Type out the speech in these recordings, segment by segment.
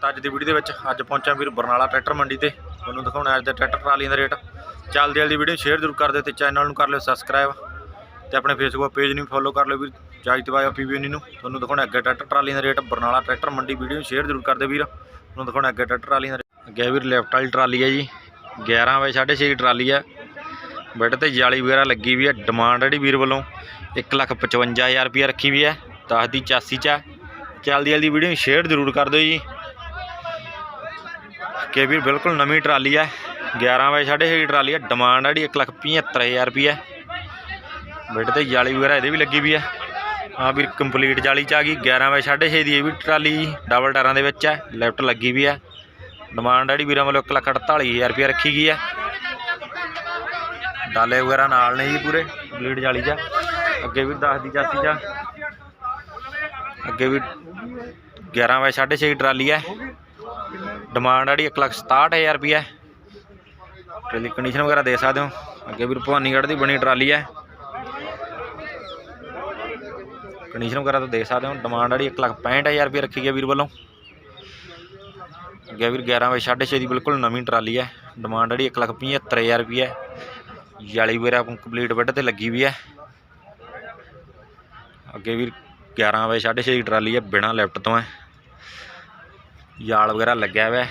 ਤਾਂ ਅੱਜ ਦੀ ਵੀਡੀਓ ਦੇ ਵਿੱਚ ਅੱਜ ਪਹੁੰਚਿਆ ਵੀਰ ਬਰਨਾਲਾ ਟਰੈਕਟਰ ਮੰਡੀ ਤੇ। ਤੁਹਾਨੂੰ ਦਿਖਾਉਣਾ ਅੱਜ ਦੇ ਟਰੈਕਟਰ ਟਰਾਲੀਆਂ ਦਾ ਰੇਟ। ਚੱਲਦੀ ਵਾਲੀ ਵੀਡੀਓ ਸ਼ੇਅਰ ਜ਼ਰੂਰ ਕਰ ਦਿਓ ਤੇ ਚੈਨਲ ਨੂੰ ਕਰ ਲਿਓ ਸਬਸਕ੍ਰਾਈਬ ਤੇ ਆਪਣੇ ਫੇਸਬੁੱਕ ਪੇਜ ਨੂੰ ਫੋਲੋ ਕਰ ਲਿਓ ਵੀਰ ਜਾਜਤ ਬਾਈ ਪੀਵੀਐਨ ਨੂੰ। ਤੁਹਾਨੂੰ ਦਿਖਾਉਣਾ ਅੱਗੇ ਟਰੈਕਟਰ ਟਰਾਲੀਆਂ ਦਾ ਰੇਟ, ਬਰਨਾਲਾ ਟਰੈਕਟਰ ਮੰਡੀ ਵੀਡੀਓ ਨੂੰ ਸ਼ੇਅਰ ਜ਼ਰੂਰ ਕਰ ਦਿਓ ਵੀਰ। ਤੁਹਾਨੂੰ ਦਿਖਾਉਣਾ ਅੱਗੇ ਟਰੈਕਟਰ ਟਰਾਲੀਆਂ ਦਾ ਰੇਟ। ਅੱਗੇ ਵੀਰ ਲੈਫਟ ਵਾਲੀ ਟਰਾਲੀ ਹੈ ਜੀ। 11 ਬਾਈ 6.5 ਦੀ ਟਰਾਲੀ ਹੈ ਬੈੱਡ ਤੇ ਜਾਲੀ ਵਗੈਰਾ ਲੱਗੀ ਵੀ ਹੈ ਡਿਮਾਂਡ ਜਿਹੜੀ ਵੀਰ ਵੱਲੋਂ 155000 ਰੁਪਏ ਰੱਖੀ ਵੀ ਹੈ 10 ਦੀ 84 ਚ ਹੈ ਚੱਲਦੀ ਵਾਲੀ ਵੀਡੀਓ ਨੂੰ ਸ਼ੇਅਰ ਜ਼ਰੂਰ ਕਰ ਦਿਓ ਜੀ। ਕਿ ਵੀਰ, ਬਿਲਕੁਲ ਨਵੀਂ ਟਰਾਲੀ ਹੈ 11 ਵਜੇ ਸਾਢੇ ਛੇ ਦੀ ਟਰਾਲੀ ਹੈ ਡਿਮਾਂਡ ਹੈ ਜਿਹੜੀ 175000 ਰੁਪਏ ਬੈੱਡ ਤੇ ਜਾਲੀ ਵਗੈਰਾ ਇਹਦੇ ਵੀ ਲੱਗੀ ਵੀ ਹੈ ਹਾਂ ਵੀਰ ਕੰਪਲੀਟ ਜਾਲੀ ਚ ਆ ਗਈ। 11 ਵਜੇ ਸਾਢੇ ਛੇ ਦੀ ਇਹ ਵੀ ਟਰਾਲੀ ਡਬਲ ਟਾਇਰਾਂ ਦੇ ਵਿੱਚ ਹੈ ਲੈਫਟ ਲੱਗੀ ਵੀ ਹੈ ਡਿਮਾਂਡ ਹੈ ਜਿਹੜੀ ਵੀਰਾਂ ਵੱਲੋਂ 148000 ਰੁਪਏ ਰੱਖੀ ਗਈ ਹੈ ਡਾਲੇ ਵਗੈਰਾ ਨਾਲ ਨੇ ਜੀ ਪੂਰੇ ਕੰਪਲੀਟ ਜਾਲੀ ਚ ਅੱਗੇ ਵੀ 10 ਦੀ ਚਾਸੀ ਚ ਅੱਗੇ ਵੀ 11 ਵਜੇ ਸਾਢੇ ਛੇ ਦੀ ਟਰਾਲੀ ਹੈ ਡਿਮਾਂਡ ਆੜੀ 167000 ਰੁਪਏ ਟਰਾਲੀ ਕੰਡੀਸ਼ਨ ਵਗੈਰਾ ਦੇ ਸਕਦੇ ਹੋ। ਅੱਗੇ ਵੀਰ ਭਵਾਨੀਗੜ੍ਹ ਦੀ ਬਣੀ ਟਰਾਲੀ ਹੈ। ਕੰਡੀਸ਼ਨ ਵਗੈਰਾ ਤਾਂ ਦੇ ਸਕਦੇ ਹੋ। ਡਿਮਾਂਡ ਆੜੀ 165000 ਰੁਪਏ ਰੱਖੀ ਗਈ ਵੀਰ ਵੱਲੋਂ। ਅੱਗੇ ਵੀਰ 11 ਵਜੇ, ਸਾਢੇ ਛੇ ਦੀ ਬਿਲਕੁਲ ਨਵੀਂ ਟਰਾਲੀ ਹੈ। ਡਿਮਾਂਡ ਆੜੀ 175000 ਰੁਪਏ ਜਾਲੀ ਵਗੈਰਾ ਕੰਪਲੀਟ ਬੈੱਡ ਤੇ ਲੱਗੀ ਵੀ ਹੈ। ਅੱਗੇ ਵੀਰ 11 ਵਜੇ, ਸਾਢੇ ਛੇ ਦੀ ਟਰਾਲੀ ਹੈ, ਬਿਨਾ ਲੈਫਟ ਤੋਂ ਹੈ। ਯਾਲ ਵਗੈਰਾ ਲੱਗਿਆ ਹੋਇਆ।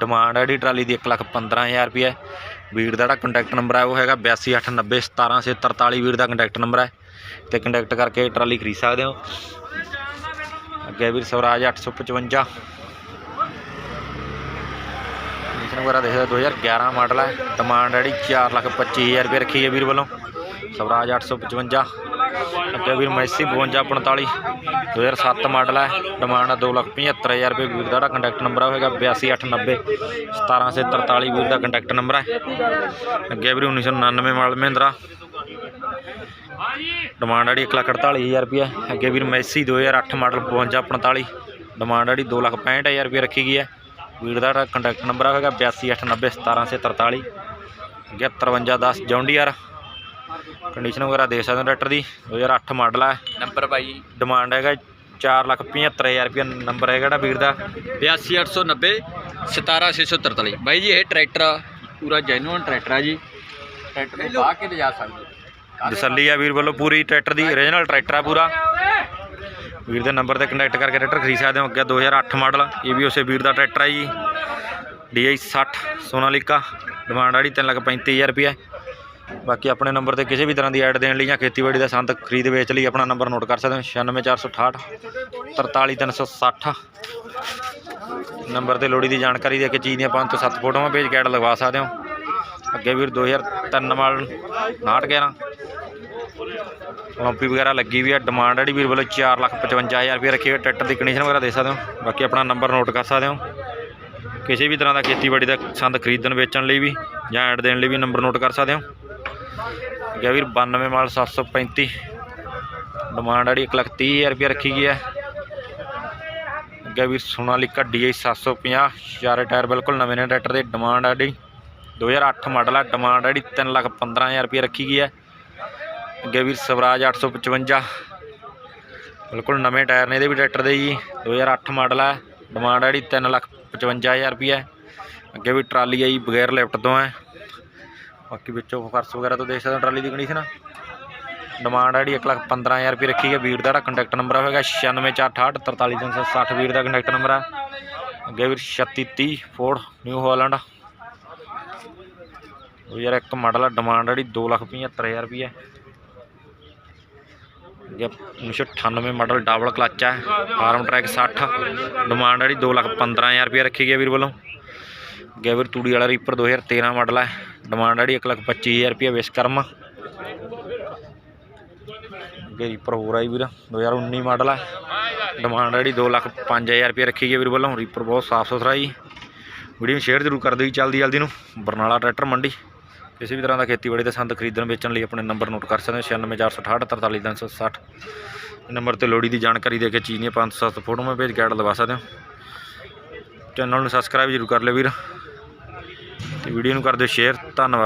ਡਿਮਾਂਡ ਹੈ ਜਿਹੜੀ ਟਰਾਲੀ ਦੀ 115000 ਰੁਪਏ ਵੀਰ ਦਾ ਜਿਹੜਾ ਕੰਟੈਕਟ ਨੰਬਰ ਹੈ ਉਹ ਹੈਗਾ 8289017743 ਵੀਰ ਦਾ ਕੰਟੈਕਟ ਨੰਬਰ ਹੈ ਤੇ ਕੰਟੈਕਟ ਕਰਕੇ ਟਰਾਲੀ ਖਰੀਦ ਸਕਦੇ ਹੋ। ਅੱਗੇ ਵੀਰ ਸਵਰਾਜ 855 ਕੰਡੀਸ਼ਨ ਵਗੈਰਾ ਦੇਖਦੇ 2011 ਮਾਡਲ ਹੈ ਡਿਮਾਂਡ ਹੈ ਜਿਹੜੀ 425000 ਰੁਪਏ ਰੱਖੀ ਹੈ ਵੀਰ ਵੱਲੋਂ। ਸਵਰਾਜ 855 ਅੱਗੇ ਵੀਰ ਮੈਸੀ 5245 2007 ਮਾਡਲ ਹੈ। ਡਿਮਾਂਡ ਹੈ 275000 ਰੁਪਏ ਵੀਰ ਦਾ ਜਿਹੜਾ ਕੰਟੈਕਟ ਨੰਬਰ ਹੋਵੇਗਾ 8289 17743 ਵੀਰ ਦਾ ਕੰਟੈਕਟ ਨੰਬਰ ਹੈ। ਅੱਗੇ ਵੀਰ 1999 ਮਾਡਲ ਮਹਿੰਦਰਾ। ਡਿਮਾਂਡ ਹੈ ਜਿਹੜੀ 148000 ਰੁਪਏ ਅੱਗੇ ਵੀਰ ਮੈਸੀ 2008 ਮਾਡਲ 5245 ਡਿਮਾਂਡ ਹੈ ਜਿਹੜੀ 265000 ਰੁਪਏ ਰੱਖੀ ਗਈ ਹੈ। ਵੀਰ ਦਾ ਜਿਹੜਾ ਕੰਟੈਕਟ ਨੰਬਰ ਹੋਵੇਗਾ 8289 17743 ਅੱਗੇ 5310 ਜੌਂਡੀਆਰ। ਕੰਡੀਸ਼ਨ ਵਗੈਰਾ ਦੇਖ ਸਕਦੇ ਹੋ ਟਰੈਕਟਰ ਦੀ। 2008 ਮਾਡਲ ਹੈ ਨੰਬਰ ਭਾਈ। ਡਿਮਾਂਡ ਹੈਗਾ 475000 ਰੁਪਏ ਨੰਬਰ ਹੈ ਜਿਹੜਾ ਵੀਰ ਦਾ। 8290 17643 ਬਾਈ ਜੀ ਇਹ ਟਰੈਕਟਰ ਪੂਰਾ ਜੈਨੂਅਨ ਟਰੈਕਟਰ ਆ ਜੀ। ਟਰੈਕਟਰ ਨੂੰ ਬਾਹ ਕੇ ਲਿਜਾ ਸਕਦੇ। ਤਸੱਲੀ ਆ ਵੀਰ ਵੱਲੋਂ ਪੂਰੀ ਟਰੈਕਟਰ ਦੀ ਓਰੀਜਨਲ ਟਰੈਕਟਰ ਆ ਪੂਰਾ। ਵੀਰ ਦੇ ਨੰਬਰ ਤੇ ਕੰਟੈਕਟ ਕਰਕੇ ਟਰੈਕਟਰ ਖਰੀਦ ਸਕਦੇ ਹੋ। ਅੱਗੇ 2008 ਮਾਡਲ ਇਹ ਵੀ ਉਸੇ ਵੀਰ ਦਾ ਟਰੈਕਟਰ ਹੈ ਜੀ। DI 60 ਸੋਨਾਲੀਕਾ। ਡਿਮਾਂਡ ਆੜੀ 335000 ਰੁਪਏ ਬਾਕੀ ਆਪਣੇ ਨੰਬਰ ਤੇ ਕਿਸੇ ਵੀ ਤਰ੍ਹਾਂ ਦੀ ਐਡ ਦੇਣ ਲਈ ਜਾਂ ਖੇਤੀਬਾੜੀ ਦਾ ਸੰਦ ਖਰੀਦ ਵੇਚ ਲਈ ਆਪਣਾ ਨੰਬਰ ਨੋਟ ਕਰ ਸਕਦੇ ਹੋ। 96468 43360 ਨੰਬਰ ਤੇ ਲੋੜੀ ਦੀ ਜਾਣਕਾਰੀ ਦੇ ਕੇ ਚੀਜ਼ ਦੀਆਂ ਪੰਜ ਤੋਂ ਸੱਤ ਫੋਟੋਆਂ ਭੇਜ ਕੇ ਐਡ ਲਗਵਾ ਸਕਦੇ ਹੋ। ਅੱਗੇ ਵੀਰ 2003 ਮਾਡਲ 6911 ਓਲੰਪੀ ਵਗੈਰਾ ਲੱਗੀ ਵੀ ਆ ਡਿਮਾਂਡ ਜਿਹੜੀ ਵੀਰ ਵੱਲੋਂ 455000 ਰੁਪਏ ਰੱਖੀ ਹੋਈ ਟਰੈਕਟਰ ਦੀ ਕੰਡੀਸ਼ਨ ਵਗੈਰਾ ਦੇ ਸਕਦੇ ਹੋ। ਬਾਕੀ ਆਪਣਾ ਨੰਬਰ ਨੋਟ ਕਰ ਸਕਦੇ ਹੋ। ਕਿਸੇ ਵੀ ਤਰ੍ਹਾਂ ਦਾ ਖੇਤੀਬਾੜੀ ਦਾ ਸੰਦ ਖਰੀਦਣ ਵੇਚਣ ਲਈ ਵੀ ਜਾਂ ਐਡ ਦੇਣ ਲਈ ਵੀ ਨੰਬਰ ਨੋਟ ਕਰ ਸਕਦੇ ਹੋ। ਅੱਗੇ ਵੀਰ 92 ਮਾਡਲ 735 ਡਿਮਾਂਡ ਜਿਹੜੀ 130000 ਰੁਪਏ ਰੱਖੀ ਗਈ ਹੈ। ਅੱਗੇ ਵੀਰ ਸੋਨਾਲੀਕਾ DI 750 ਚਾਰੇ ਟਾਇਰ ਬਿਲਕੁਲ ਨਵੇਂ ਨੇ ਟਰੈਕਟਰ ਦੇ ਡਿਮਾਂਡ ਹੈ ਜਿਹੜੀ 2008 ਮਾਡਲ ਹੈ ਡਿਮਾਂਡ ਹੈ ਜਿਹੜੀ 315000 ਰੁਪਏ ਰੱਖੀ ਗਈ ਹੈ। ਅੱਗੇ ਵੀਰ ਸਵਰਾਜ 855 ਬਿਲਕੁਲ ਨਵੇਂ ਟਾਇਰ ਨੇ ਇਹਦੇ ਵੀ ਟਰੈਕਟਰ ਦੇ ਜੀ। 2008 ਮਾਡਲ ਹੈ ਡਿਮਾਂਡ ਹੈ ਜਿਹੜੀ 355000 ਰੁਪਏ ਅੱਗੇ ਵੀ ਟਰਾਲੀ ਹੈ ਜੀ ਬਗੈਰ ਲਿਫਟ ਤੋਂ ਹੈ। ਬਾਕੀ ਵਿੱਚੋਂ ਫਰਸ਼ ਵਗੈਰਾ ਤੋਂ ਦੇਖ ਸਕਦੇ ਹੋ, ਟਰਾਲੀ ਦੀ ਕੰਡੀਸ਼ਨ ਡਿਮਾਂਡ ਹੈ ਜਿਹੜੀ 115000 ਰੁਪਏ ਰੱਖੀ ਹੈ, ਵੀਰ ਦਾ ਜਿਹੜਾ ਕੰਟੈਕਟ ਨੰਬਰ ਹੋਵੇਗਾ 9648 ਵੀਰ ਦਾ ਕੰਟੈਕਟ ਨੰਬਰ ਹੈ ਅੱਗੇ ਵੀਰ 3630 ਫੋਰਡ ਨਿਊ ਹਾਲੈਂਡ ਉਹ ਯਾਰ ਇੱਕ ਮਾਡਲ ਆ ਡਿਮਾਂਡ ਜਿਹੜੀ 275000 ਰੁਪਏ ਅੱਗੇ 1998 ਮਾਡਲ ਡਬਲ ਕਲਚ ਹੈ ਫਾਰਮ ਟਰੈਕ 60 ਡਿਮਾਂਡ ਜਿਹੜੀ 215000 ਰੁਪਏ ਰੱਖੀ ਗਈ ਵੀਰ ਵੱਲੋਂ। ਅੱਗੇ ਵੀਰ ਤੂੜੀ ਵਾਲਾ ਰੀਪਰ 2013 ਮਾਡਲ ਹੈ ਡਿਮਾਂਡ ਜਿਹੜੀ 125000 ਰੁਪਏ ਵਿਸ਼ਕਰਮਾ ਅੱਗੇ ਰੀਪਰ ਹੋਰ ਆਈ ਵੀਰ 2019 ਮਾਡਲ ਹੈ ਡਿਮਾਂਡ ਜਿਹੜੀ 205000 ਰੁਪਏ ਰੱਖੀ ਗਈ ਵੀਰ ਵੱਲੋਂ। ਰੀਪਰ ਬਹੁਤ ਸਾਫ਼ ਸੁਥਰਾ ਜੀ। ਵੀਡੀਓ ਸ਼ੇਅਰ ਜ਼ਰੂਰ ਕਰ ਦਿਓ ਜੀ ਜਲਦੀ ਜਲਦੀ ਨੂੰ। ਬਰਨਾਲਾ ਟਰੈਕਟਰ ਮੰਡੀ। ਕਿਸੇ ਵੀ ਤਰ੍ਹਾਂ ਦਾ ਖੇਤੀਬਾੜੀ ਦਾ ਸੰਦ ਖਰੀਦਣ, ਵੇਚਣ ਲਈ ਆਪਣੇ ਨੰਬਰ ਨੋਟ ਕਰ ਸਕਦੇ ਹੋ। 9648 43360 ਨੰਬਰ ਤੇ ਲੋੜੀ ਦੀ ਜਾਣਕਾਰੀ ਦੇ ਕੇ ਚੀਜ਼ ਦੀਆਂ 5-7 ਫੋਟੋਆਂ ਭੇਜ ਕੇ ਐਡ ਲਵਾ ਸਕਦੇ ਹੋ। ਚੈਨਲ ਨੂੰ ਸਬਸਕ੍ਰਾਈਬ ਜ਼ਰੂਰ ਕਰ ਲਿਓ ਵੀਰ। ਵੀਡੀਓ ਨੂੰ ਕਰ ਦਿਓ ਸ਼ੇਅਰ ਧੰਨਵਾਦ।